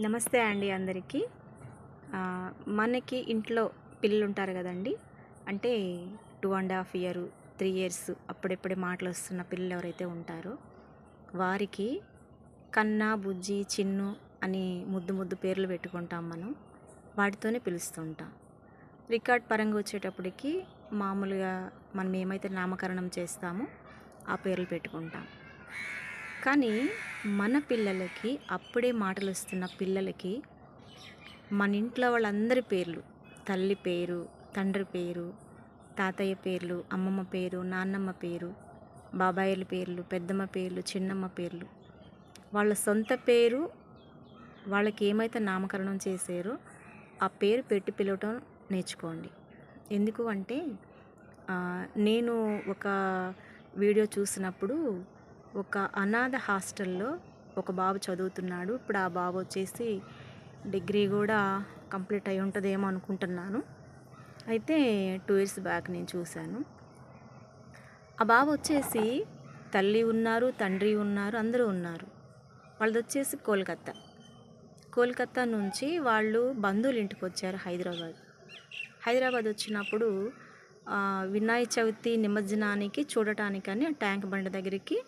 నమస్తే అండి అందరికీ. మనకి ఇంట్లో పిల్లలు ఉంటారు కదండి. అంటే two and half year three years అప్పుడెప్పుడే మాటలు వస్తున్న పిల్లలు ఎవరైతే ఉంటారో వారికి కన్నా బుజ్జి చిన్ను అని ముద్దు ముద్దు పేర్లు పెట్టుకుంటాం మనం. వాటితోనే పిలుస్తుంటాం. రికార్డ్ పరంగా వచ్చేటప్పటికి మామూలుగా మనం ఏమైతే నామకరణం చేస్తామో ఆ పేర్లు పెట్టుకుంటాం. కానీ మన పిల్లలకి అప్పుడే మాటలు వస్తున్న పిల్లలకి మన ఇంట్లో వాళ్ళందరి పేర్లు తల్లి పేరు తండ్రి పేరు తాతయ్య పేర్లు అమ్మమ్మ పేరు నాన్నమ్మ పేరు బాబాయిల పేర్లు పెద్దమ్మ పేర్లు చిన్నమ్మ పేర్లు వాళ్ళ సొంత పేరు వాళ్ళకి ఏమైతే నామకరణం చేశారో ఆ పేరు పెట్టి పిలవటం నేర్చుకోండి. ఎందుకు అంటే నేను ఒక వీడియో చూసినప్పుడు ఒక అనాథ హాస్టల్లో ఒక బాబు చదువుతున్నాడు. ఇప్పుడు ఆ బాబు వచ్చేసి డిగ్రీ కూడా కంప్లీట్ అయి ఉంటుందేమో అనుకుంటున్నాను. అయితే టూ ఇయర్స్ బ్యాక్ నేను చూశాను. ఆ బాబు వచ్చేసి తల్లి ఉన్నారు తండ్రి ఉన్నారు అందరూ ఉన్నారు. వాళ్ళది వచ్చేసి కోల్కత్తా. కోల్కత్తా నుంచి వాళ్ళు బంధువులు ఇంటికి వచ్చారు హైదరాబాద్. హైదరాబాద్ వచ్చినప్పుడు వినాయక చవితి నిమజ్జనానికి చూడటానికని ట్యాంక్ బండ దగ్గరికి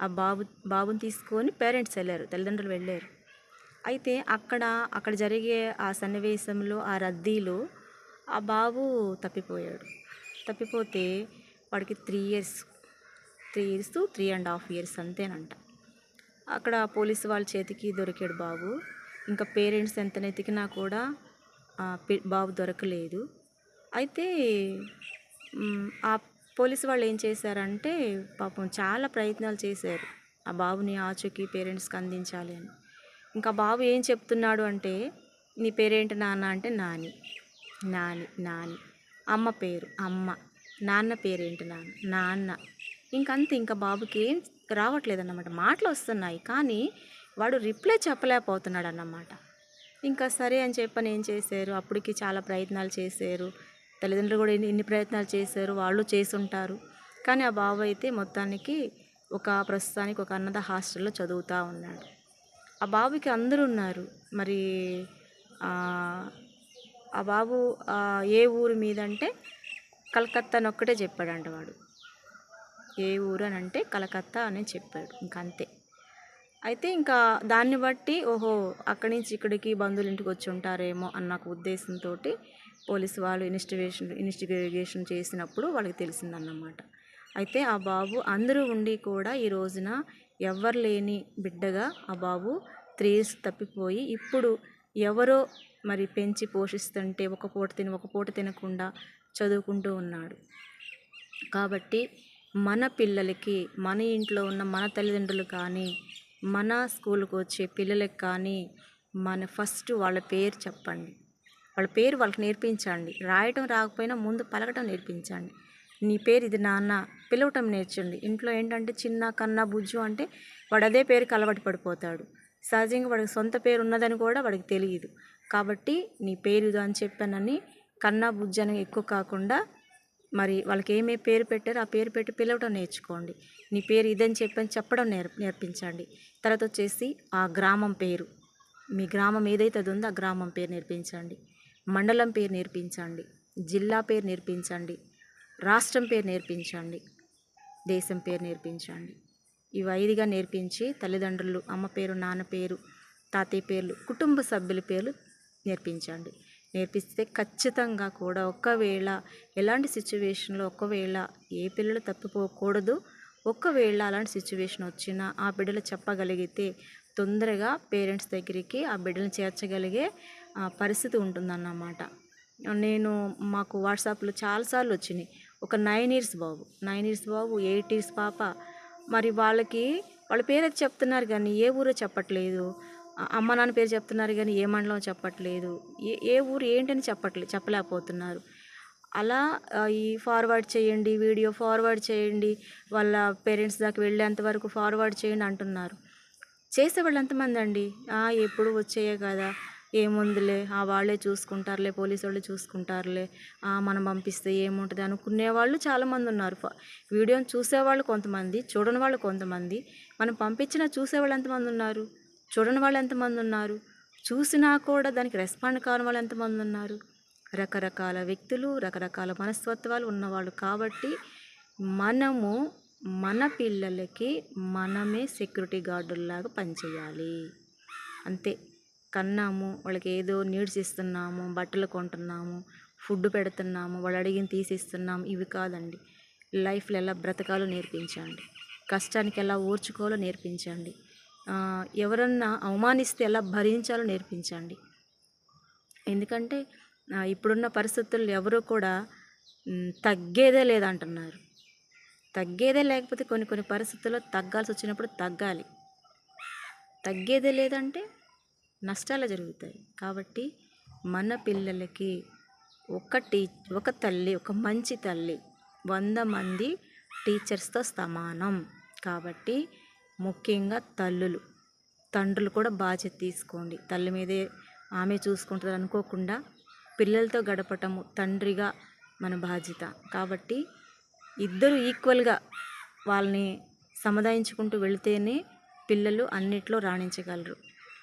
ఆ బాబు బాబుని తీసుకొని పేరెంట్స్ వెళ్ళారు తల్లిదండ్రులు వెళ్ళారు. అయితే అక్కడ అక్కడ జరిగే ఆ సన్నివేశంలో ఆ రద్దీలో ఆ బాబు తప్పిపోయాడు. తప్పిపోతే వాడికి three years three years three and half years అంతేనంట. అక్కడ పోలీసు వాళ్ళ చేతికి దొరికాడు బాబు. ఇంకా పేరెంట్స్ ఎంతనెతికినా కూడా బాబు దొరకలేదు. అయితే ఆ పోలీసు వాళ్ళు ఏం చేశారంటే పాపం చాలా ప్రయత్నాలు చేశారు. ఆ బాబుని ఆచూకీ పేరెంట్స్కి అందించాలి అని. ఇంకా బాబు ఏం చెప్తున్నాడు అంటే నీ పేరేంటి నాన్న? అంటే నాని. నాని నాని. అమ్మ పేరు అమ్మ. నాన్న పేరేంటి నాన్న? నాన్న. ఇంకంతే ఇంకా బాబుకి ఏం రావట్లేదు అన్నమాట మాటలు వస్తున్నాయి కానీ వాడు రిప్లై చెప్పలేకపోతున్నాడు అన్నమాట ఇంకా సరే అని చెప్పని ఏం చేశారు? అప్పటికి చాలా ప్రయత్నాలు చేశారు. తల్లిదండ్రులు కూడా ఎన్ని ఎన్ని ప్రయత్నాలు చేశారు వాళ్ళు చేసుంటారు కానీ ఆ బాబు అయితే మొత్తానికి ఒక ప్రస్తుతానికి ఒక అన్నద హాస్టల్లో చదువుతూ ఉన్నాడు. ఆ బాబుకి అందరూ ఉన్నారు. మరి ఆ, బాబు ఏ ఊరు మీద అంటే కలకత్తా అని ఒక్కటే చెప్పాడంట వాడు. ఏ ఊరు అని అంటే కలకత్తా అని చెప్పాడు. ఇంకంతే అయితే ఇంకా దాన్ని బట్టి ఓహో అక్కడి నుంచి ఇక్కడికి బంధువులు ఇంటికి వచ్చి ఉంటారేమో అన్న ఒక ఉద్దేశంతో పోలీసు వాళ్ళు ఇన్వెస్టిగేషన్ ఇన్వెస్టిగేషన్ చేసినప్పుడు వాళ్ళకి తెలిసిందన్నమాట. అయితే ఆ బాబు అందరూ ఉండి కూడా ఈ రోజున ఎవ్వరు లేని బిడ్డగా ఆ బాబు త్రీ ఇయర్స్ తప్పిపోయి ఇప్పుడు ఎవరో మరి పెంచి పోషిస్తుంటే ఒక పూట తిని ఒక పూట తినకుండా చదువుకుంటూ ఉన్నాడు. కాబట్టి మన పిల్లలకి మన ఇంట్లో ఉన్న మన తల్లిదండ్రులు కానీ మన స్కూల్కి వచ్చే పిల్లలకి కానీ మన ఫస్ట్ వాళ్ళ పేరు చెప్పండి. వాళ్ళ పేరు వాళ్ళకి నేర్పించండి. రాయటం రాకపోయినా ముందు పలకటం నేర్పించండి. నీ పేరు ఇది నాన్న పిలవటం నేర్చండి. ఇంట్లో ఏంటంటే చిన్న కన్న బుజ్జు అంటే వాడు అదే పేరుకి అలవాటు పడిపోతాడు. సహజంగా వాడికి సొంత పేరు ఉన్నదని కూడా వాడికి తెలియదు. కాబట్టి నీ పేరు ఇది అని చెప్పానని కన్నా బుజ్జు అని ఎక్కువ కాకుండా మరి వాళ్ళకి ఏమే పేరు పెట్టారో ఆ పేరు పెట్టి పిలవటం నేర్చుకోండి. నీ పేరు ఇదని చెప్పని చెప్పడం నేర్ నేర్పించండి. తర్వాత వచ్చేసి ఆ గ్రామం పేరు. మీ గ్రామం ఏదైతే ఉందో ఆ గ్రామం పేరు నేర్పించండి. మండలం పేరు నేర్పించండి. జిల్లా పేరు నేర్పించండి. రాష్ట్రం పేరు నేర్పించండి. దేశం పేరు నేర్పించండి. ఇవి ఐదుగా నేర్పించి తల్లిదండ్రులు అమ్మ పేరు నాన్న పేరు తాతయ్య పేర్లు కుటుంబ సభ్యుల పేర్లు నేర్పించండి. నేర్పిస్తే ఖచ్చితంగా కూడా ఒకవేళ ఎలాంటి సిచ్యువేషన్లో ఒకవేళ ఏ పిల్లలు తప్పిపోకూడదు. ఒకవేళ అలాంటి సిచ్యువేషన్ వచ్చినా ఆ బిడ్డలు చెప్పగలిగితే తొందరగా పేరెంట్స్ దగ్గరికి ఆ బిడ్డలను చేర్చగలిగే పరిస్థితి ఉంటుందన్నమాట. నేను మాకు వాట్సాప్లో చాలాసార్లు వచ్చినాయి. ఒక నైన్ ఇయర్స్ బాబు. నైన్ ఇయర్స్ బాబు ఎయిట్ ఇయర్స్ పాప. మరి వాళ్ళకి వాళ్ళ పేరు చెప్తున్నారు కానీ ఏ ఊరో చెప్పట్లేదు. అమ్మ నాన్న పేరు చెప్తున్నారు కానీ ఏ మండలం చెప్పట్లేదు. ఏ ఏ ఊరు ఏంటని చెప్పట్లేదు చెప్పలేకపోతున్నారు. అలా ఈ ఫార్వర్డ్ చేయండి వీడియో ఫార్వర్డ్ చేయండి వాళ్ళ పేరెంట్స్ దాకా వెళ్ళేంత వరకు ఫార్వర్డ్ చేయండి అంటున్నారు. చేసేవాళ్ళు ఎంతమంది అండి? ఎప్పుడు వచ్చేయే కదా ఏముందిలే ఆ వాళ్ళే చూసుకుంటారులే పోలీసు వాళ్ళే చూసుకుంటారులే మనం పంపిస్తే ఏముంటుంది అనుకునే వాళ్ళు చాలామంది ఉన్నారు. వీడియోని చూసేవాళ్ళు కొంతమంది చూడని వాళ్ళు కొంతమంది. మనం పంపించిన చూసేవాళ్ళు ఎంతమంది ఉన్నారు? చూడని వాళ్ళు ఎంతమంది ఉన్నారు చూసినా కూడా దానికి రెస్పాండ్ కాని వాళ్ళు ఎంతమంది ఉన్నారు రకరకాల వ్యక్తులు రకరకాల మనస్తత్వాలు ఉన్నవాళ్ళు కాబట్టి మనము మన పిల్లలకి మనమే సెక్యూరిటీ గార్డుల్లాగా పనిచేయాలి. అంతే. కన్నాము వాళ్ళకి ఏదో నీడ్స్ ఇస్తున్నాము బట్టలు కొంటున్నాము ఫుడ్ పెడుతున్నాము వాళ్ళు అడిగిన తీసిస్తున్నాము ఇవి కాదండి. లైఫ్లో ఎలా బ్రతకాలో నేర్పించండి. కష్టానికి ఎలా ఓర్చుకోవాలో నేర్పించండి. ఎవరన్నా అవమానిస్తే ఎలా భరించాలో నేర్పించండి. ఎందుకంటే ఇప్పుడున్న పరిస్థితుల్లో ఎవరు కూడా తగ్గేదే లేదంటున్నారు. తగ్గేదే లేకపోతే కొన్ని కొన్ని పరిస్థితుల్లో తగ్గాల్సి వచ్చినప్పుడు తగ్గాలి. తగ్గేదే లేదంటే నష్టాలు జరుగుతాయి. కాబట్టి మన పిల్లలకి ఒక టీ ఒక తల్లి ఒక మంచి తల్లి వంద మంది టీచర్స్తో సమానం. కాబట్టి ముఖ్యంగా తల్లులు. తండ్రులు కూడా బాధ్యత తీసుకోండి. తల్లి మీదే ఆమె చూసుకుంటుంది అనుకోకుండా పిల్లలతో గడపటము తండ్రిగా మన బాధ్యత. కాబట్టి ఇద్దరు ఈక్వల్గా వాళ్ళని సముదాయించుకుంటూ వెళితేనే పిల్లలు అన్నిట్లో రాణించగలరు.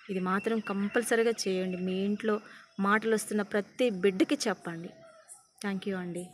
ఇది మాత్రం కంపల్సరీగా చేయండి. మీ ఇంట్లో మాటలు వస్తున్న ప్రతి బిడ్డకి చెప్పండి. థ్యాంక్ యూ అండి.